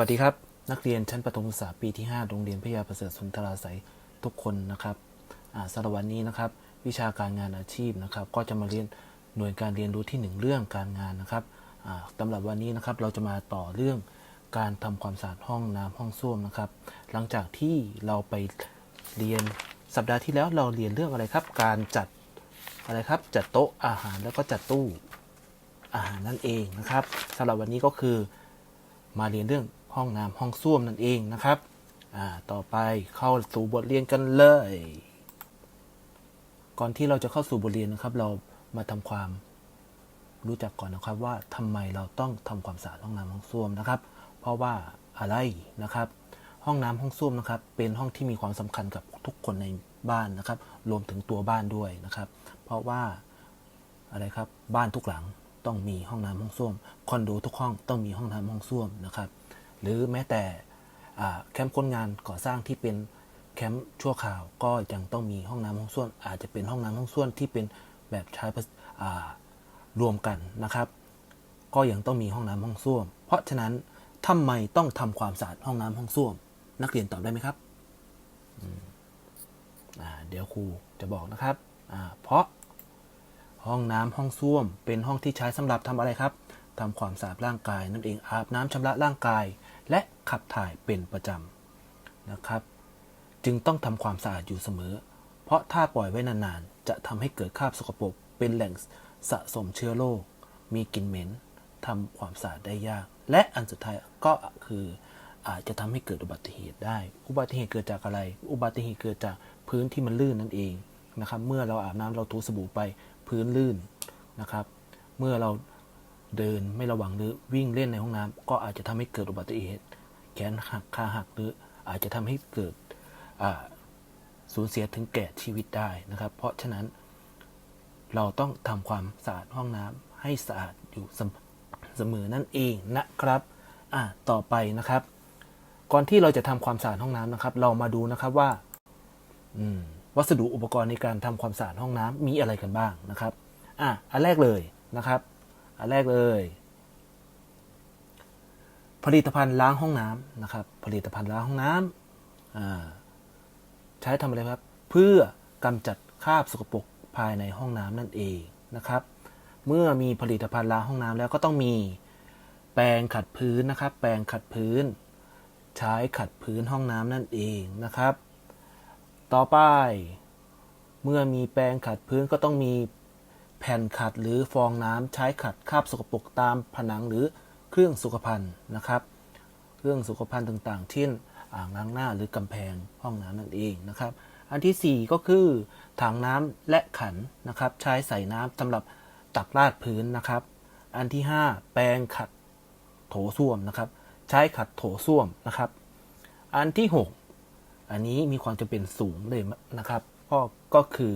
วัสดีครับ นักเรียนชั้นประถมศึกษาปีที่ 5 โรงเรียนพยาประเสริฐสุนทราสัยทุกคนนะครับสำหรับวันนี้นะครับ วิชาการงานอาชีพนะครับ ก็จะมาเรียนหน่วยการเรียนรู้ที่ 1 เรื่องการงานนะครับสำหรับวันนี้นะครับเราจะมาต่อเรื่องการทำความสะอาดห้องน้ำห้องส้วมนะครับ หลังจากที่เราไปเรียนสัปดาห์ที่แล้วเราเรียนเรื่องอะไรครับ การจัดอะไรครับจัดโต๊ะอาหารแล้วก็จัดตู้อาหารนั่นเองนะครับสำหรับวันนี้ก็คือมาเรียนเรื่อง ห้องน้ำห้องส้วมนั่นเองนะครับอ่าต่อไปเข้าสู่บทเรียนกันเลย ก่อนที่เราจะเข้าสู่บทเรียนนะครับ เรามาทำความรู้จักก่อนนะครับว่าทำไมเราต้องทำความสะอาดห้องน้ำห้องส้วมนะครับ เพราะว่าอะไรนะครับ ห้องน้ำห้องส้วมนะครับ เป็นห้องที่มีความสำคัญกับทุกคนในบ้านนะครับ รวมถึงตัวบ้านด้วยนะครับ เพราะว่าอะไรครับบ้านทุกหลังต้องมีห้องน้ำห้องส้วมคอนโดทุกห้องต้องมีห้องน้ำห้องส้วมนะครับ หรือแม้แต่แคมป์คนงานก่อสร้างที่เป็นแคมป์ชั่วคราวก็ยังต้องมีห้องน้ำห้องส้วมอาจจะเป็นห้องน้ำห้องส้วมที่เป็นแบบใช้ผสอ่ารวมกันนะครับ ก็ยังต้องมีห้องน้ำห้องส้วม เพราะฉะนั้นทำไมต้องทำความสะอาดห้องน้ำห้องส้วม นักเรียนตอบได้ไหมครับเดี๋ยวครูจะบอกนะครับ เพราะห้องน้ำห้องส้วม เป็นห้องที่ใช้สำหรับทำอะไรครับทำความสะอาดร่างกายนั่นเองอาบน้ำชำระร่างกาย และขับถ่ายเป็นประจำนะครับ จึงต้องทำความสะอาดอยู่เสมอ เพราะถ้าปล่อยไว้นานๆ จะทำให้เกิดคราบสกปรกเป็นแหล่งสะสมเชื้อโรค มีกลิ่นเหม็นทำความสะอาดได้ยาก และอันสุดท้ายก็คืออาจจะทำให้เกิดอุบัติเหตุได้ อุบัติเหตุเกิดจากอะไร อุบัติเหตุเกิดจากพื้นที่มันลื่นนั่นเองนะครับ เมื่อเราอาบน้ำเราถูสบู่ไปพื้นลื่นนะครับ เมื่อเรา เดินไม่ระวังหรือวิ่งเล่นในห้องน้ำก็อาจจะทำให้เกิดอุบัติเหตุ แขนหักขาหักหรืออาจจะทำให้เกิดสูญเสียถึงแก่ชีวิตได้นะครับ เพราะฉะนั้น เราต้องทำความสะอาดห้องน้ำให้สะอาดอยู่เสมอนั่นเองนะครับอ่าต่อไปนะครับ ก่อนที่เราจะทำความสะอาดห้องน้ำนะครับ เรามาดูนะครับว่าอืมวัสดุอุปกรณ์ในการทำความสะอาดห้องน้ำมีอะไรกันบ้างนะครับอะอันแรกเลยนะครับ อันแรกเลย ผลิตภัณฑ์ล้างห้องน้ำนะครับ ผลิตภัณฑ์ล้างห้องน้ำอ่าใช้ทำอะไรครับ เพื่อกำจัดคราบสกปรกภายในห้องน้ำนั่นเองนะครับ เมื่อมีผลิตภัณฑ์ล้างห้องน้ำแล้วก็ต้องมีแปรงขัดพื้นนะครับ แปรงขัดพื้น ใช้ขัดพื้นห้องน้ำนั่นเองนะครับ ต่อไป เมื่อมีแปรงขัดพื้นก็ต้องมี แผ่นขัดหรือฟองน้ำใช้ขัดคราบสกปรกตามผนังหรือเครื่องสุขภัณฑ์นะครับ เครื่องสุขภัณฑ์ต่างๆ เช่นอ่างล้างหน้าหรือกำแพงห้องน้ำนั่นเองนะครับ อันที่ 4 ก็คือถังน้ำและขันนะครับ ใช้ใส่น้ำสำหรับตักราดพื้นนะครับ อันที่ 5 แปรงขัดโถส้วมนะครับ ใช้ขัดโถส้วมนะครับ อันที่ 6 อันนี้มีความจำเป็นสูงเลยนะครับก็ก็คือ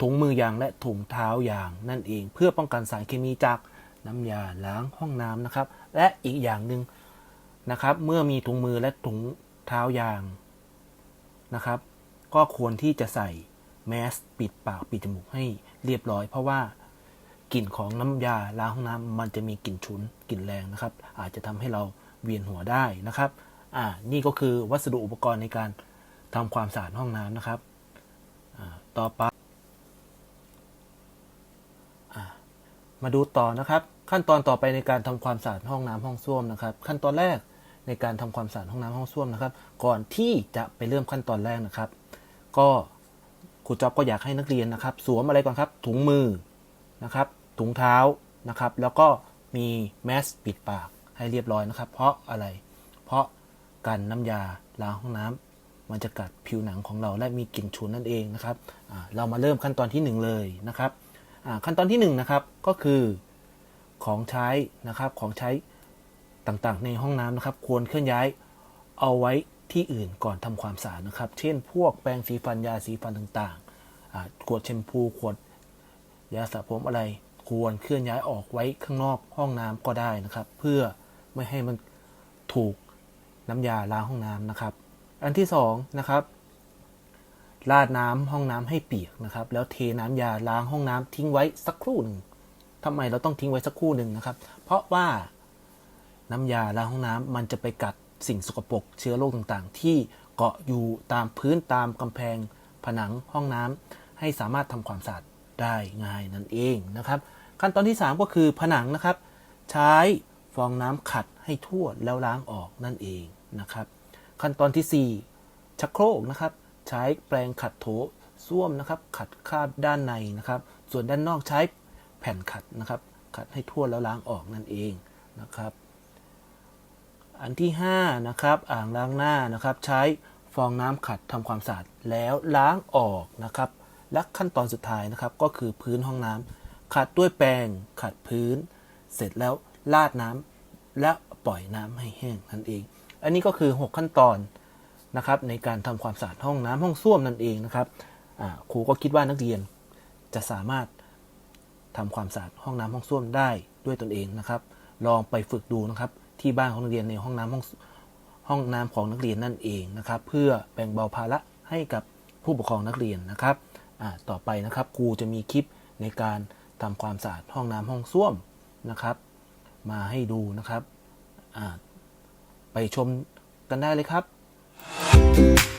ถุงมือยางและถุงเท้ายางนั่นเอง เพื่อป้องกันสารเคมีจากน้ำยาล้างห้องน้ำนะครับ และอีกอย่างหนึ่งนะครับ เมื่อมีถุงมือและถุงเท้ายางนะครับ ก็ควรที่จะใส่แมสปิดปากปิดจมูกให้เรียบร้อย เพราะว่ากลิ่นของน้ำยาล้างห้องน้ำมันจะมีกลิ่นฉุนกลิ่นแรงนะครับ อาจจะทำให้เราเวียนหัวได้นะครับอ่านี่ก็คือวัสดุอุปกรณ์ในการทำความสะอาดห้องน้ำนะครับ ต่อไปอ่า มาดูต่อนะครับ ขั้นตอนต่อไปในการทำความสะอาดห้องน้ำห้องส้วมนะครับ ขั้นตอนแรกในการทำความสะอาดห้องน้ำห้องส้วมนะครับ ก่อนที่จะไปเริ่มขั้นตอนแรกนะครับ ก็ครูจ๊อบก็อยากให้นักเรียนนะครับ สวมอะไรก่อนครับ ถุงมือนะครับ ถุงเท้านะครับ แล้วก็มีแมสปิดปากให้เรียบร้อยนะครับ เพราะอะไร เพราะกันน้ำยาล้างห้องน้ำมันจะกัดผิวหนังของเราและมีกลิ่นฉุนนั่นเองนะครับเรามาเริ่มขั้นตอนที่หนึ่งเลยนะครับ ขั้นตอนที่หนึ่งนะครับก็คือของใช้นะครับของใช้ต่างๆ ในห้องน้ำนะครับ ควรเคลื่อนย้ายเอาไว้ที่อื่นก่อนทำความสะอาดนะครับ เช่น พวกแปรงสีฟันยาสีฟันต่างๆขวดแชมพูขวดยาสระผมอะไร ควรเคลื่อนย้ายออกไว้ข้างนอกห้องน้ำก็ได้นะครับ เพื่อไม่ให้มันถูกน้ำยาล้างห้องน้ำนะครับ อันที่สองนะครับ ราดน้ำห้องน้ำให้เปียกนะครับ แล้วเทน้ำยาล้างห้องน้ำทิ้งไว้สักครู่หนึ่งทำไมเราต้องทิ้งไว้สักครู่หนึ่งนะครับ เพราะว่าน้ำยาล้างห้องน้ำมันจะไปกัดสิ่งสกปรกเชื้อโรคต่างๆ ที่เกาะอยู่ตามพื้นตามกำแพงผนังห้องน้ำให้สามารถทำความสะอาดได้ง่ายนั่นเองนะครับ ขั้นตอนที่ 3 ก็คือผนังนะครับ ใช้ฟองน้ำขัดให้ทั่วแล้วล้างออกนั่นเองนะครับ ขั้นตอนที่ 4ชักโครกนะครับ ใช้แปรงขัดโถส้วมนะครับ ขัดคราบด้านในนะครับ ส่วนด้านนอกใช้แผ่นขัดนะครับ ขัดให้ทั่วแล้วล้างออกนั่นเองนะครับ อันที่5นะครับอ่างล้างหน้านะครับ ใช้ฟองน้ำขัดทำความสะอาดแล้วล้างออกนะครับและขั้นตอนสุดท้ายนะครับ ก็คือพื้นห้องน้ำขัดด้วยแปรงขัดพื้น เสร็จแล้วลาดน้ำและปล่อยน้ำให้แห้งนั่นเอง อันนี้ก็คือ 6 ขั้นตอน นะครับในการทำความสะอาดห้องน้ำห้องส้วมนั่นเองนะครับครูก็คิดว่านักเรียนจะสามารถทำความสะอาดห้องน้ำห้องส้วมได้ด้วยตนเองนะครับ ลองไปฝึกดูนะครับที่บ้านของนักเรียนในห้องน้ำห้องห้องน้ำของนักเรียนนั่นเองนะครับ เพื่อแบ่งเบาภาระให้กับผู้ปกครองนักเรียนนะครับต่อไปนะครับครูจะมีคลิปในการทำความสะอาดห้องน้ำห้องส้วมนะครับ มาให้ดูนะครับไปชมกันได้เลยครับ ค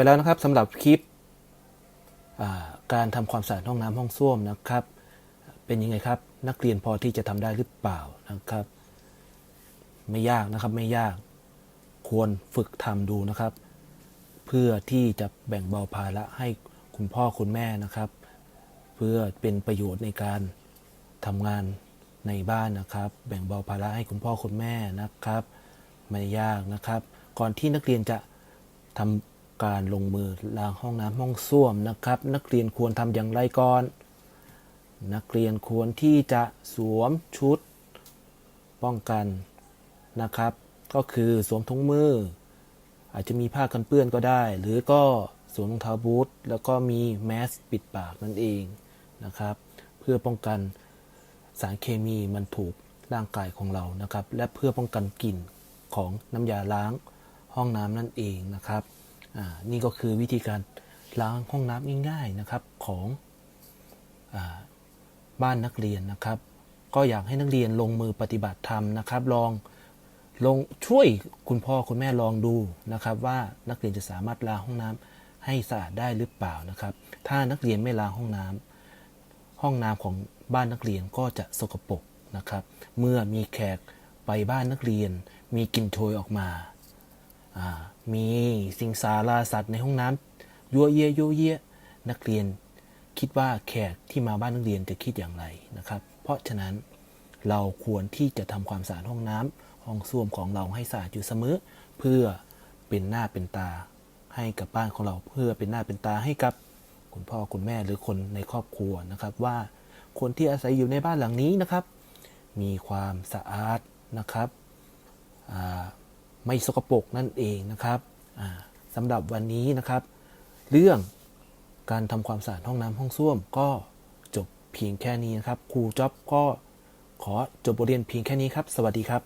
ไปแล้วนะครับสำหรับคลิปการทำความสะอาดห้องน้ำห้องส้วมนะครับ เป็นยังไงครับ นักเรียนพอที่จะทำได้หรือเปล่านะครับ ไม่ยากนะครับไม่ยากควรฝึกทำดูนะครับ เพื่อที่จะแบ่งเบาภาระให้คุณพ่อคุณแม่นะครับ เพื่อเป็นประโยชน์ในการทำงานในบ้านนะครับ แบ่งเบาภาระให้คุณพ่อคุณแม่นะครับ ไม่ยากนะครับ ก่อนที่นักเรียนจะทำ การลงมือล้างห้องน้ำห้องส้วมนะครับ นักเรียนควรทำอย่างไรก่อน นักเรียนควรที่จะสวมชุด ป้องกันนะครับ ก็คือสวมถุงมือ อาจจะมีผ้ากันเปื้อนก็ได้ หรือก็สวมรองเท้าบูทแล้วก็มีแมสปิดปากนั่นเองนะครับ เพื่อป้องกันสารเคมีมันถูกร่างกายของเรานะครับ และเพื่อป้องกันกลิ่นของน้ำยาล้างห้องน้ำนั่นเองนะครับ นี่ก็คือวิธีการล้างห้องน้ำง่ายๆนะครับของอบ้านนักเรียนนะครับ ก็อยากให้นักเรียนลงมือปฏิบัติธรรมนะครับ ลองลงช่วยคุณพ่อคุณแม่ลองดูนะครับ ว่านักเรียนจะสามารถล้างห้องน้ำให้สะอาดได้หรือเปล่านะครับ ถ้านักเรียนไม่ล้างห้องน้ำห้องน้ำของบ้านนักเรียนก็จะสกปรกนะครับ เมื่อมีแขกไปบ้านนักเรียน มีกลิ่นโชยออกมา มีสิงสาราสัตว์ในห้องน้ำยัวเยียยัวเยียนักเรียนคิดว่าแขกที่มาบ้านนักเรียนจะคิดอย่างไรนะครับ เพราะฉะนั้นเราควรที่จะทำความสะอาดห้องน้ำห้องส้วมของเราให้สะอาดอยู่เสมอ เพื่อเป็นหน้าเป็นตาให้กับบ้านของเราเพื่อเป็นหน้าเป็นตาให้กับคุณพ่อคุณแม่หรือคนในครอบครัวนะครับ ว่าคนที่อาศัยอยู่ในบ้านหลังนี้นะครับ มีความสะอาดนะครับอ่า ไม่สกปรกนั่นเองนะครับสำหรับวันนี้นะครับ เรื่องการทำความสะอาดห้องน้ำห้องส้วมก็จบเพียงแค่นี้นะครับครูจ๊อบก็ขอจบบทเรียนเพียงแค่นี้ครับ สวัสดีครับ